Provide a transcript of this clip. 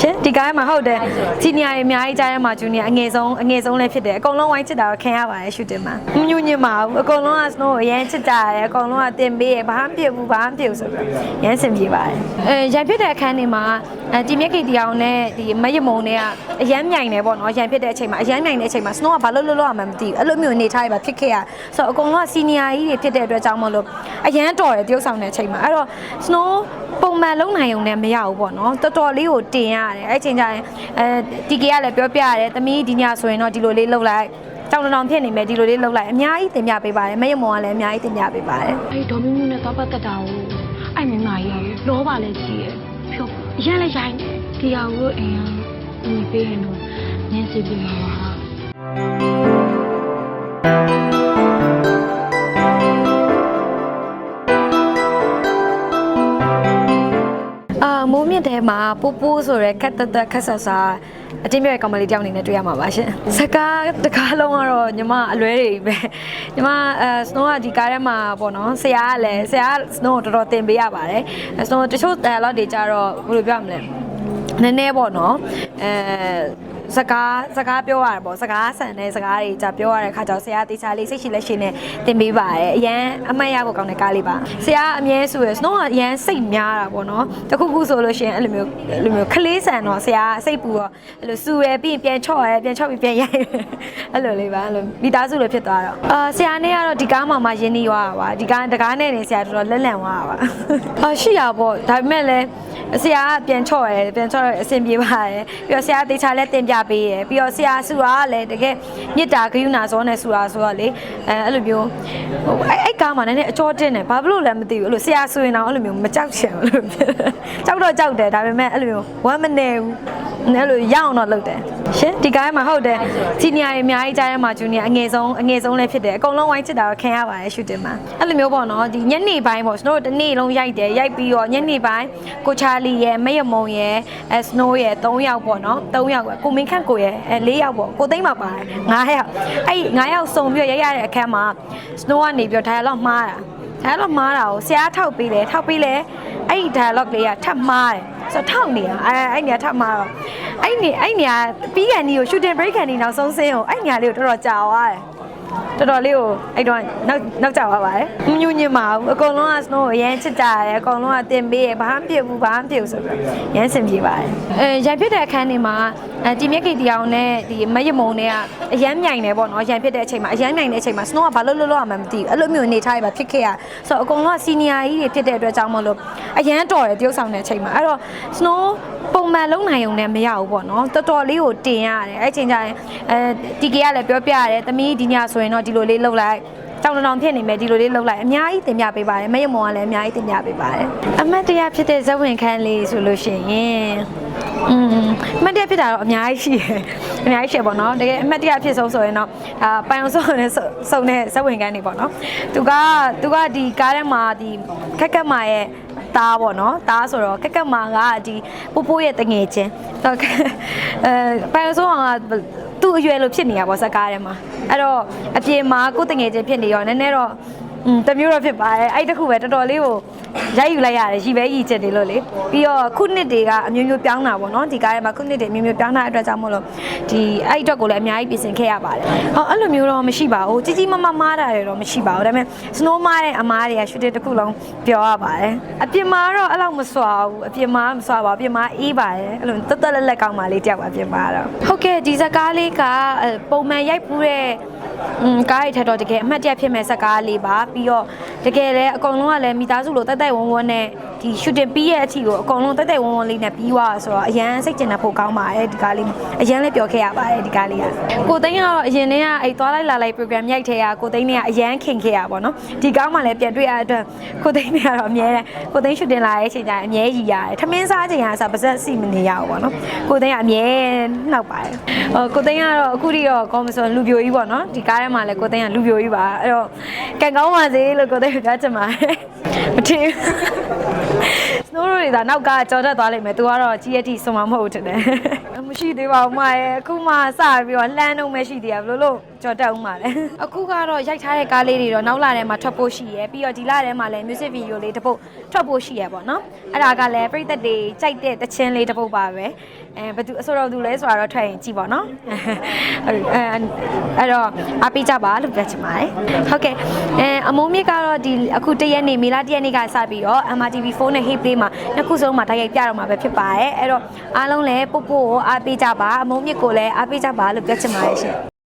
ရှင်ဒီကားမှာဟုတ်တယ်ဂျီနီယာတွေအများကြီးကြားထဲမှာဂျူနီယာအငယ်ဆုံးအငယ်ဆုံးလည်းဖြစ်တယ်အကုန်လုံးဝိုင်းချစ်တာတော့ခင်ရပါတယ်ရှူတင်မှာမညွညင်ပါဘူးအကုန်လုံးက snow ကိုအရင်ချစ်ကြရတယ်အကုန်လုံးကတင်ပေးရဘာမှမဖြစ်ဘူးဘာမှမဖြစ်ဘူးဆိုပြီးရမ်းစင်ပြေပါတယ်အဲရန်ဖြစ်တဲ့အခန်းတွေမှာအဲဒီမြက်ကိတရားနဲ့ဒီမယမုံတွေကအရမ်းမြိုင်နေပေါ့နော်ရန်ဖြစ်တဲ့အချိန်မှာအရမ်းမြိုင်တဲ့အချိန်မှာ snow ကဘာလို့လို့လို့မှမသိဘူးအဲ့လိုမျိုးနေထားရပါဖြစ်ခဲ့ရဆိုတော့အကုန်လုံးက senior ကြီးတွေဖြစ်တဲ့အတွက်ကြောင့်မလို့အရန်တော်တယ်တရုပ်ဆောင်တဲ့အချိန်မှာအဲ့တော့ snow ပုံမှန်လုံးနိုင်ုံနဲ့မရဘူးပေါ့နော်တော်တော်လေးကိုတင်ရတယ်အဲ့ချိန်ကျရင်အဲဒီကေကလည်းပြောပြရတယ်သမီးဒီညဆိုရင်တော့ဒီလိုလေးလှုပ်လိုက်တောင်းတောင်းဖြစ်နေမယ်ဒီလိုလေးလှုပ်လိုက်အများကြီးတင်ပြပေးပါတယ်မယမုံကလည်းအများကြီးတင်ပြပေးပါတယ်အဲ့ဒေါ်မြူးမြူးနဲ့သွားပတ်သက်တာကိုအဲ့မင်းမကြီးလောပါလဲကြီးရဲ့ဖြောရမ်းလဲရိုင်းဒီဟာကိုအိမ်ကညီပေးရင်တော့နင်းစီပြီးမှာပါ ထဲမှာပိုးပိုးဆိုရဲခက်တက်တက်ခက်ဆတ်ဆာအတင်းပြည့်ကောင်မလေးတယောက်အနေနဲ့တွေ့ရမှာပါရှင်စကားတကားလုံးကတော့ညီမအလွဲတွေပဲညီမအဲ snow ကဒီကားထဲမှာပေါ့နော်ဆရာကလည်းဆရာက snow ကိုတော်တော်တင်ပေးရပါတယ် snow တချို့ dialogue တွေကြတော့ဘယ်လိုပြောရမလဲနည်းနည်းပေါ့နော်အဲ စကားစကားပြောရတယ်ပေါ့စကားဆန်တဲ့စကားတွေじゃပြောရတဲ့ခါကျတော့ဆရာတေချာလေးစိတ်ရှိလက်ရှိနဲ့တင်ပေးပါတယ်အရန်အမှတ်ရဖို့ကောင်းတဲ့ကားလေးပါဆရာအမြဲဆိုရယ် snow ကအရန်စိတ်များတာပေါ့နော်တခုခုဆိုလို့ရှိရင်အဲ့လိုမျိုးအဲ့လိုမျိုးခလေးဆန်တော့ဆရာစိတ်ပူတော့အဲ့လိုစူရယ်ပြီးရင်ပြန်ချော့ရယ်ပြန်ချော့ပြီးပြန်ရိုက်ရယ်အဲ့လိုလေးပါအဲ့လိုမိသားစုလိုဖြစ်သွားတော့အာဆရာနဲ့ကတော့ဒီကားမှာမှရင်းနှီးသွားတာပါဒီကားတကားနဲ့နေဆရာတော်တော်လက်လန့်သွားတာပါအာရှိရပေါ့ဒါပေမဲ့လည်း ဆရာကပြန်ချော့ရယ်ပြန်ချော့ရယ်အဆင်ပြေပါတယ်ပြီးတော့ဆရာတေချာလည်းတင်ပြပေးရယ်ပြီးတော့ဆရာဆူတာကလည်းတကယ်မြစ်တာဂယုဏဇောနဲ့ဆူတာဆိုတော့လေအဲအဲ့လိုမျိုးဟိုအဲ့အဲ့ကားမှာနည်းနည်းအကျော်တင်တယ်ဘာဖြစ်လို့လဲမသိဘူးအဲ့လိုဆရာဆိုရင်တော့အဲ့လိုမျိုးမကြောက်ချင်ဘူးအဲ့လိုမျိုးကြောက်တော့ကြောက်တယ်ဒါပေမဲ့အဲ့လိုမျိုးဝမ်းမနေဘူးအဲ့လိုရအောင်တော့လုပ်တယ် ရှင်ဒီကားမှာဟုတ်တယ်ဂျီနီယာတွေအများကြီးကြားထဲမှာဂျူနီယာအငယ်ဆုံးအငယ်ဆုံးလည်းဖြစ်တယ်အကုန်လုံးဝိုင်းချစ်တာတော့ခင်ရပါတယ်ရှူတင်မှာအဲ့လိုမျိုးပေါ့နော်ဒီညနေပိုင်းပေါ့ကျွန်တော်တို့တစ်နေ့လုံးရိုက်တယ်ရိုက်ပြီးတော့ညနေပိုင်းကိုချာလီရဲ့မယမုံရဲ့အဲစနိုးရဲ့3ယောက်ပေါ့နော်3ယောက်ပဲကိုမင်းခန့်ကိုရဲ့အဲ4ယောက်ပေါ့ကိုသိမ့်မှာပါတယ်9ယောက်အဲ့9ယောက်စုံပြီးရိုက်ရတဲ့အခန်းမှာစနိုးကနေပြီးတော့ dialogue မှားတာ dialogue မှားတာကိုဆရာထောက်ပေးတယ်ထောက်ပေးလဲအဲ့ဒီ dialogue လေးကထပ်မှားတယ်ဆိုတော့ထောက်နေတာအဲအဲ့နေရာထပ်မှားတော့ အဲ့နေအဲ့နေရာပြီးကန်ဒီကို shooting break ကန်ဒီနောက်ဆုံးဆင်းကိုအဲ့နေရာလေးကိုတော်တော်ကြာသွားတယ် တော်တော်လေးကိုအဲ့တော့နောက်နောက်ကျသွားပါတယ်မညူညင်ပါဘူးအကုန်လုံးက snow ကိုအရင်ချစ်ကြရတယ်အကုန်လုံးကတင်ပေးရဘာမှမဖြစ်ဘူးဘာမှမဖြစ်ဘူးဆိုပြီးရမ်းစင်ပြေပါတယ်အဲရန်ဖြစ်တဲ့အခန်းတွေမှာအဲဒီမြက်ကိတရားနဲ့ဒီမယမုံတွေကအရမ်းမြိုင်နေပေါ့နော်ရန်ဖြစ်တဲ့အချိန်မှာအရမ်းမြိုင်တဲ့အချိန်မှာ snow ကဘာလို့လို့လို့မှမသိဘူးအဲ့လိုမျိုးနေထားရပါဖြစ်ခဲ့ရဆိုတော့အကုန်လုံးက senior ကြီးတွေဖြစ်တဲ့အတွက်ကြောင့်မလို့အရန်တော်တယ်တရုပ်ဆောင်တဲ့အချိန်မှာအဲ့တော့ snow ပုံမှန်လုံးနိုင်ုံနဲ့မရဘူးပေါ့နော်တော်တော်လေးကိုတင်ရတယ်အဲ့ချိန်ကျရင်အဲဒီကေကလည်းပြောပြရတယ်သမီးဒီညဆိုရင်တော့ဒီလိုလေးလှုပ်လိုက်တောင်းတောင်းဖြစ်နေမယ်ဒီလိုလေးလှုပ်လိုက်အများကြီးတင်ပြပေးပါတယ်မယမုံကလည်းအများကြီးတင်ပြပေးပါတယ်အမတ်တရားဖြစ်တဲ့ဇဝင်ခန်းလေးဆိုလို့ရှိရင်อืมအမတ်တရားဖြစ်တာတော့အများကြီးရှိတယ်အများကြီးရှိပေါ့နော်တကယ်အမတ်တရားဖြစ်ဆုံးဆိုရင်တော့အာပိုင်အောင်ဆုံးနဲ့စုံတဲ့ဇဝင်ခန်းလေးပေါ့နော်သူကသူကဒီကားထဲမှာဒီခက်ခက်မာရဲ့သားပေါ့နော်သားဆိုတော့ကက်ကက်မာကဒီပိုးပိုးရဲ့တငယ်ချင်းတော့အဲပိုင်ဆိုးအောင်က သူ့အရွယ်လိုဖြစ်နေတာပေါ့ဇက်ကားထဲမှာအဲ့တော့အပြင်မှာကိုယ်တငယ်ချင်းဖြစ်နေရောနည်းနည်းတော့อืมတမျိုးတော့ဖြစ်ပါတယ်အဲ့တခုပဲတော်တော်လေးကို ရိုက်ယူလိုက်ရတယ်ရီပဲရီချက်တွေလို့လေပြီးတော့ခုနှစ်တွေကအမျိုးမျိုးပြောင်းတာပေါ့နော်ဒီကားထဲမှာခုနှစ်တွေအမျိုးမျိုးပြောင်းတာအတွက်ကြောင့်မို့လို့ဒီအဲ့အတွက်ကိုလည်းအများကြီးပြင်ဆင်ခဲ့ရပါတယ်ဟောအဲ့လိုမျိုးတော့မရှိပါဘူးကြီးကြီးမမမားတာတွေတော့မရှိပါဘူးဒါပေမဲ့ snow မားတဲ့အမားတွေကရှူတစ်တစ်ခုလုံးပြောရပါတယ်အပြင်မှာတော့အဲ့လောက်မစွာဘူးအပြင်မှာမစွာပါဘူးအပြင်မှာအေးပါတယ်အဲ့လိုတက်တက်လက်လက်ကောင်းပါလေးတယောက်ပါအပြင်မှာတော့ဟုတ်ကဲ့ဒီဇာကားလေးကအဲ့ပုံမှန်ရိုက်ဖူးတဲ့ อืมကားရိုက်ထက်တော့တကယ်အမှတ်တရဖြစ်မဲ့ဇာကားလေးပါပြီးတော့တကယ်လည်းအကုန်လုံးကလည်းမိသားစုလိုတိုက်တိုက်ဝန်းဝန်းနဲ့ ဒီ shooting ပြီးရဲ့အထိကိုအကုန်လုံးတိုက်တိုက်ဝန်းဝန်းလေးနဲ့ပြီးသွားဆိုတော့အရန်စိတ်ကျင်တဲ့ဖို့ကောင်းပါတယ်ဒီကားလေးအရန်လည်းပြောခဲ့ရပါတယ်ဒီကားလေးကကိုသိန်းကတော့အရင်တည်းကအဲ့သွားလိုက်လာလိုက် program ရိုက်ထဲကကိုသိန်းနဲ့ကအရန်ခင်ခဲ့ရပါတော့ဒီကောင်းမှလည်းပြန်တွေ့ရတဲ့အတွက်ကိုသိန်းနဲ့ကတော့အမြဲတမ်းကိုသိန်း shooting လာရဲ့အချိန်ကျရင်အမြဲရည်ရတယ်ထမင်းစားချိန်ကစားပါဇက်စီမနေရဘူးပေါ့နော်ကိုသိန်းကအမြဲနှောက်ပါတယ်ဟိုကိုသိန်းကတော့အခုထိတော့ကောင်းမဆိုလူပြိုကြီးပေါ့နော်ဒီကားထဲမှာလည်းကိုသိန်းကလူပြိုကြီးပါအဲ့တော့ကံကောင်းပါစေလို့ကိုသိန်းကပြောချင်ပါတယ်မထင် ဘူး snow တွေဒါနောက်ကကြော်တက်သွားလိမ့်မယ် तू ကတော့ကြီးရတိစွန်မှာမဟုတ်ဘူးတဲ့မရှိသေးပါဘူးမရဲ့အခုမှစပြီးတော့လှမ်းတော့မရှိသေးရဘလို့လို့ကြော်တက်ဦးမှာလဲအခုကတော့ရိုက်ထားတဲ့ကားလေးတွေတော့နောက်လာထဲမှာထွက်ဖို့ရှိရယ်ပြီးတော့ဒီလထဲမှာလည်း music video လေးတစ်ပုတ်ထွက်ဖို့ရှိရယ်ပေါ့နော်အဲ့ဒါကလည်းပြည်သက်တွေကြိုက်တဲ့တခြင်းလေးတစ်ပုတ်ပါပဲအဲဘသူအဆိုတော်သူလဲဆိုတာတော့ထွက်ရင်ကြည့်ပါနော်အဲအဲ့တော့အပိကြပါလို့ပြောချင်ပါတယ်ဟုတ်ကဲ့အဲအမုံမြင့်ကတော့ဒီအခုတရက်နေမေလာတရက်နေကစပြီးတော့ MRTV4 နဲ့ Hey Play မှာနှစ်ခုဆုံးမှာတိုက်ရိုက်ပြတော့မှာပဲဖြစ်ပါတယ်အဲ့တော့အားလုံးလည်းပို့ပို့ကိုအားပေးကြပါအမုံမြင့်ကိုလည်းအားပေးကြပါလို့ပြောချင်ပါတယ်ရှင်